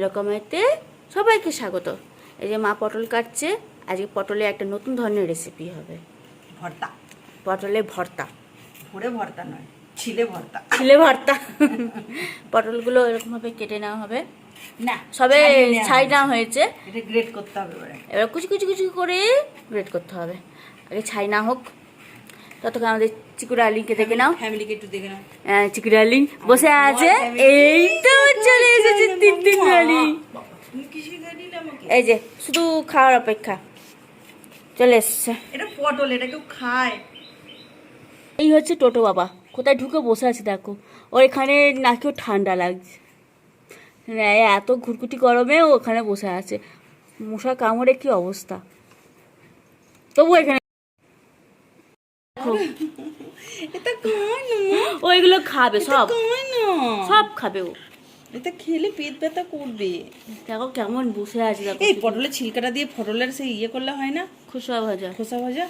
এরকমেতে সবাইকে স্বাগত। এই যে মা পটল কাটছে আজকে পটলে একটা নতুন ধরনের রেসিপি হবে। ভর্তা। পটলে ভর্তা। ভরে ভর্তা নয় ছিলে ভর্তা। ছিলে ভর্তা। পটলগুলো এরকমভাবে কেটে নেওয়া হবে। না সবে ছাই। নেওয়া হয়েছে। এটা গ্রেট করতে হবে এবারে কুচি কুচি কুচি করে গ্রেট করতে হবে। আগে ছাই না হোক। ততক্ষণ আমাদের চিকুরা আলিকে দেখে নাও। ফ্যামিলিকে একটু দেখে নাও। আহ, চিকুরা আলি বসে আছে। এই তো চলে এসেছে এই যে শুধু খাওয়ার অপেক্ষা। চলে এসছে। এটা পটল এটা কেউ খায়। এই হচ্ছে টোটো বাবা। কোথায় ঢুকে বসে আছে দেখো। ওর এখানে নাকেও ঠান্ডা লাগছে। হ্যাঁ, এত ঘুরকুটি গরমে ওখানে বসে আছে। মশা কামড়ে কি অবস্থা? তবু এখানে দেখো, এটা খায় না ও এগুলো খাবে সব। সব খাবে ও। এটা খেলে পেট ব্যথা করবে। দেখো কেমন বসে আছে দেখো এই পটলের ছিলকাটা দিয়ে পটলের সেই ইয়ে করলে হয় না? খোসা ভাজা। খোসা ভাজা?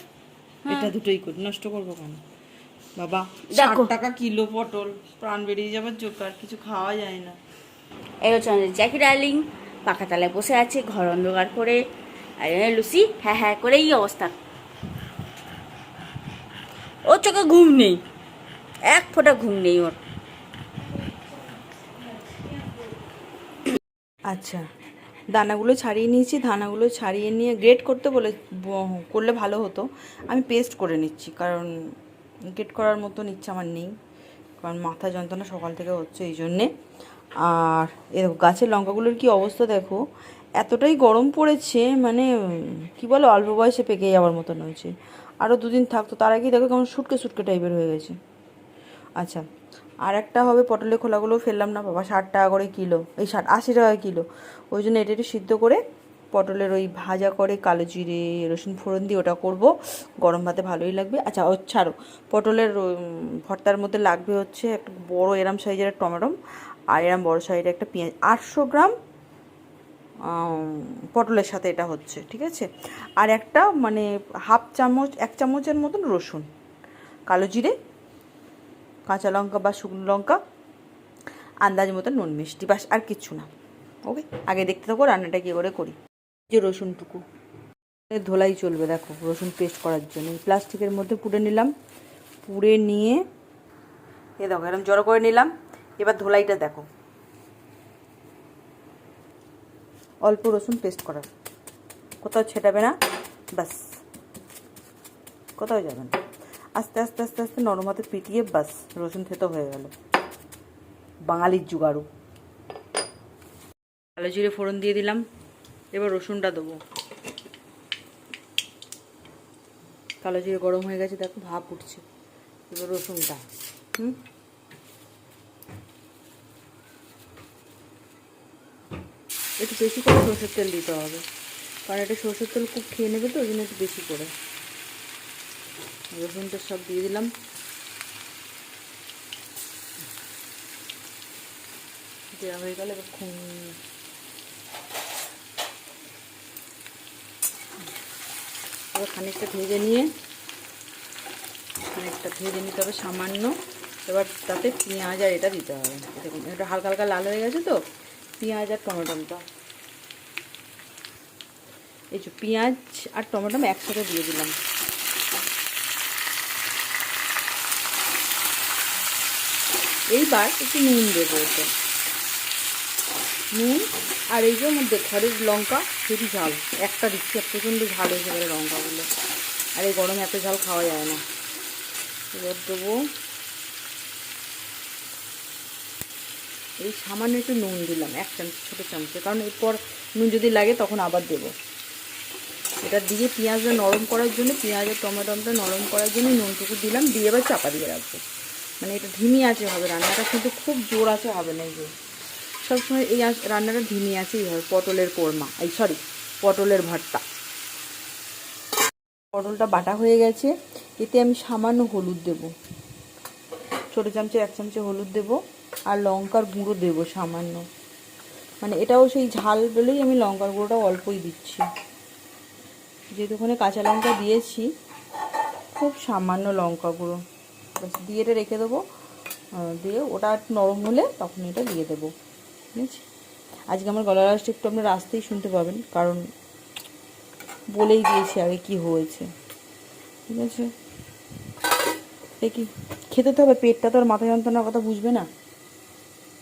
এটা দুটোই করি নষ্ট করব কেন? বাবা। ষাট টাকা কিলো পটল প্রাণ বেরিয়ে যাবার জোকার কিছু খাওয়া যায় না। এই হচ্ছে আমাদের জ্যাকি ডার্লিং পাকা তালায় বসে আছে ঘর অন্ধকার করে। আর লুসি হ্যাঁ হ্যাঁ করে এই অবস্থা। ওর চোখে ঘুম নেই। এক ফোঁটা ঘুম নেই ওর। আচ্ছা। দানাগুলো ছাড়িয়ে নিয়েছি, দানাগুলো ছাড়িয়ে নিয়ে গ্রেট করতে বলে করলে ভালো হতো। আমি পেস্ট করে নিচ্ছি, কারণ গ্রেট করার মতন ইচ্ছা আমার নেই, কারণ মাথা যন্ত্রণা সকাল থেকে হচ্ছে এই জন্যে। আর এ দেখো, গাছের লঙ্কাগুলোর কি অবস্থা দেখো, এতটাই গরম পড়েছে মানে কি বলো, অল্প বয়সে পেকে যাওয়ার মতন হয়েছে। আরও দুদিন থাকতো, তার আগেই দেখো কেমন সুটকে সুটকে টাইপের হয়ে গেছে। আচ্ছা আর একটা হবে পটলের খোলাগুলো ফেললাম না বাবা, ষাট টাকা করে কিলো, এই ষাট, আশি টাকা কিলো। ওই জন্য এটা একটু সিদ্ধ করে পটলের ওই ভাজা করে কালো জিরে, রসুন ফোড়ন দিয়ে ওটা করব। গরম ভাতে ভালোই লাগবে। আচ্ছা ও ছাড়ো, পটলের ভর্তার মধ্যে লাগবে হচ্ছে একটা বড় এরম সাইজের টমেটো আর এরম বড় সাইজের একটা পেঁয়াজ। আটশো গ্রাম পটলের সাথে এটা হচ্ছে, ঠিক আছে? আর একটা মানে হাফ চামচ, এক চামচের মতন রসুন, কালো জিরে কাঁচা লঙ্কা বা শুকনো লঙ্কা, আন্দাজ মতো নুন, মিষ্টি বাস, আর কিচ্ছু না। ওকে আগে দেখতে থাকো, রান্নাটা কী করে করি। যে রসুনটুকু। ধোলাই চলবে, দেখো, রসুন পেস্ট করার জন্য। প্লাস্টিকের মধ্যে পুড়ে নিলাম। পুড়ে নিয়ে এ দেখো এরকম জড়ো করে নিলাম। এবার ধোলাইটা দেখো। অল্প রসুন পেস্ট করার। কোথাও ছেটাবে না, ব্যাস। কোথাও যাবে না। আস্তে আস্তে আস্তে আস্তে নরম হাতে পিটিয়ে বাস রসুন থেতো হয়ে গেল। বাঙালির জুগাড়ু। কালো জিরে ফোড়ন দিয়ে দিলাম। এবার রসুনটা দেবো। কালো জিরে গরম হয়ে গেছে, দেখো ভাপ উঠছে। এবার রসুনটা, হুম? একটু বেশি করে সরষের তেল দিতে হবে। কারণ এটা সরষের তেল খুব খেয়ে নেবে তো, ওই জন্য একটু বেশি করে। রসুনটা সব দিয়ে দিলাম। দেওয়া হয়ে গেল এবার খুন। এবার খানিকটা ভেজে নিয়ে, খানিকটা ভেজে নিতে হবে সামান্য। এবার তাতে পেঁয়াজ আর এটা দিতে হবে। দেখুন, এটা হালকা হালকা লাল হয়ে গেছে তো, পেঁয়াজ আর টমেটোটা। এই যে পেঁয়াজ আর টমেটো একসাথে দিয়ে দিলাম। এইবার একটু নুন দেবো ওতে। নুন আর এই যে মধ্যে ঘরের লঙ্কা সেটি ঝাল। একটা দিচ্ছি প্রচণ্ড ঝাল হয়েছে গেলে লঙ্কাগুলো। আর এই গরমে এত ঝাল খাওয়া যায় না। এবার দেবো এই সামান্য একটু নুন দিলাম, এক চামচ, ছোটো চামচে। কারণ এরপর নুন যদি লাগে তখন আবার দেবো। এটা দিয়ে পেঁয়াজটা নরম করার জন্য, পেঁয়াজ আর টমেটোটা নরম করার জন্য নুনটুকু দিলাম, দিয়ে এবার চাপা দিয়ে রাখব। মানে এটা ধিমি আছে হবে রান্নাটা কিন্তু খুব জোর আছে হবে না এই যে। সবসময় এই রান্নাটা ধিমি আছেই হবে পটলের কোরমা, এই সরি, পটলের ভর্তা। পটলটা বাটা হয়ে গেছে, এতে আমি সামান্য হলুদ দেব। ছোটো চামচে, এক চামচে হলুদ দেব, আর লঙ্কার গুঁড়ো দেব সামান্য। মানে এটাও সেই ঝাল বলেই আমি লঙ্কার গুঁড়োটা অল্পই দিচ্ছি। যেহেতু ওখানে কাঁচা লঙ্কা দিয়েছি, খুব সামান্য লঙ্কা গুঁড়ো। ব্যাস, দিয়ে এটা রেখে দেবো। দিয়ে ওটা একটু নরম হলে তখন এটা দিয়ে দেবো। বুঝেছি? আজকে আমার গলার আওয়াজটা একটু আপনারা আসতেই শুনতে পাবেন, কারণ বলেই দিয়েছি আগে কি হয়েছে। ঠিক আছে? দেখি, খেতে তো হবে, পেটটা তো আর মাথা যন্ত্রণার কথা বুঝবে না।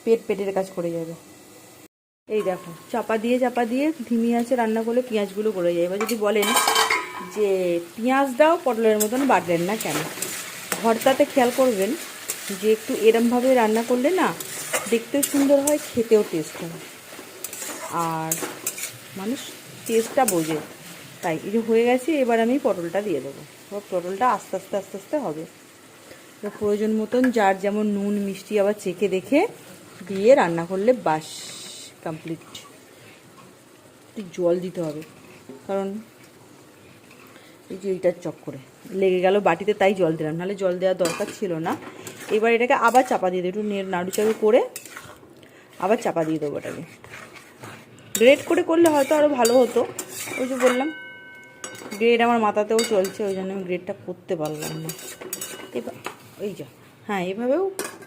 পেট পেটের কাজ করে যাবে। এই দেখো, চাপা দিয়ে চাপা দিয়ে ধিমি আছে রান্না করলে পেঁয়াজগুলো করে যায়। এবার যদি বলেন যে পেঁয়াজ দাও, পটলের মতন বাটলেন না কেন? ভর্তাতে খেয়াল করবেন যে একটু এরমভাবে রান্না করলে না দেখতেও সুন্দর হয়, খেতেও টেস্ট হয়। আর মানুষ টেস্টটা বোঝে। তাই এই যে হয়ে গেছে, এবার আমি পটলটা দিয়ে দেবো। এবার পটলটা আস্তে আস্তে আস্তে আস্তে হবে। এবার প্রয়োজন মতন যার যেমন নুন, মিষ্টি আবার চেখে দেখে দিয়ে রান্না করলে বাস কমপ্লিট জল দিতে হবে। কারণ এই যে এইটার চক্করে লেগে গেল বাটিতে, তাই জল দিলাম। নাহলে জল দেওয়ার দরকার ছিল না। এবার এটাকে আবার চাপা দিয়ে দেবো। একটু নাড়ু চাড়ু করে আবার চাপা দিয়ে দেবো এটাকে গ্রেড করে করলে হয়তো আরও ভালো হতো। ওই যে বললাম গ্রেড আমার মাথাতেও চলছে, ওই জন্য আমি গ্রেডটা করতে পারলাম না। এবার এই যা। হ্যাঁ এভাবেও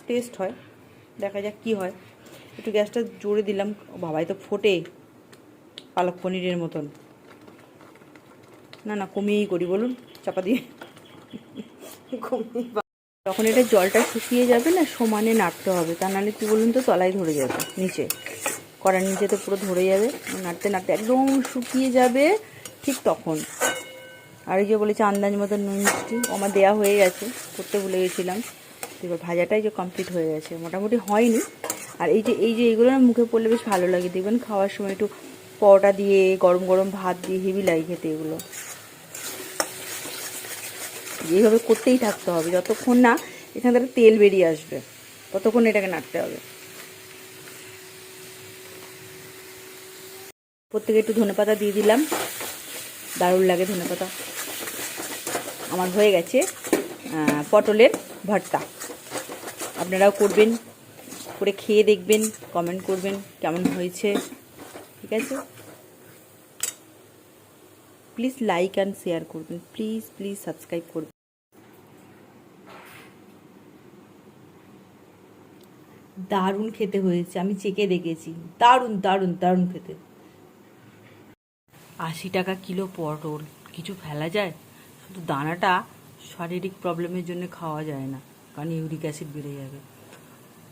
টেস্ট হয়। দেখা যাক কি হয়। একটু গ্যাসটা জোরে দিলাম। বাবাই তো ফোটে পালক পনিরের মতন। না না, কমিয়েই করি, বলুন, চাপা দিয়ে। কমিয়ে যখন এটা জলটা শুকিয়ে যাবে না, সমানে নাড়তে হবে, তা নাহলে কী বলুন তো, তলায় ধরে যাবে, নিচে। কড়ার নিচে তো পুরো ধরে যাবে, নাড়তে নাড়তে একদম শুকিয়ে যাবে ঠিক তখন। আর এই যে বলেছে, আন্দাজ মতো নুন, মিষ্টি আমার দেওয়া হয়ে গেছে, করতে ভুলে গেছিলাম। এবার ভাজাটাই যে কমপ্লিট হয়ে গেছে, মোটামুটি হয়নি। আর এই যে এই যে এইগুলো না, মুখে পড়লে বেশ ভালো লাগে, দেখবেন খাওয়ার সময় একটু পরোটা দিয়ে, গরম গরম ভাত দিয়ে হেভি লাগে খেতে এগুলো। এইভাবে করতেই থাকতে হবে। যতক্ষণ না এখান থেকে তেল বেরিয়ে আসবে, ততক্ষণ এটাকে নাড়তে হবে। প্রত্যেকে একটু ধনেপাতা দিয়ে দিলাম। দারুণ লাগে ধনেপাতা। আমার হয়ে গেছে পটলের ভর্তা। আপনারাও করবেন, করে খেয়ে দেখবেন কমেন্ট করবেন কেমন হয়েছে, ঠিক আছে? প্লিজ লাইক অ্যান্ড শেয়ার করবেন। প্লিজ প্লিজ সাবস্ক্রাইব করবেন। দারুণ খেতে হয়েছে, আমি চেকে দেখেছি। দারুণ দারুণ দারুণ খেতে। আশি টাকা কিলো পটল, কিছু ফেলা যায়? শুধু দানাটা শারীরিক প্রবলেমের জন্য খাওয়া যায় না, কারণ ইউরিক অ্যাসিড বেড়ে যাবে।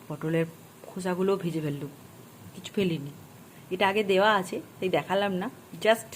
পটলের খোসাগুলোও ভেজে ফেললুম, কিছু ফেলিনি। এটা আগে দেওয়া আছে, তাই দেখালাম না জাস্ট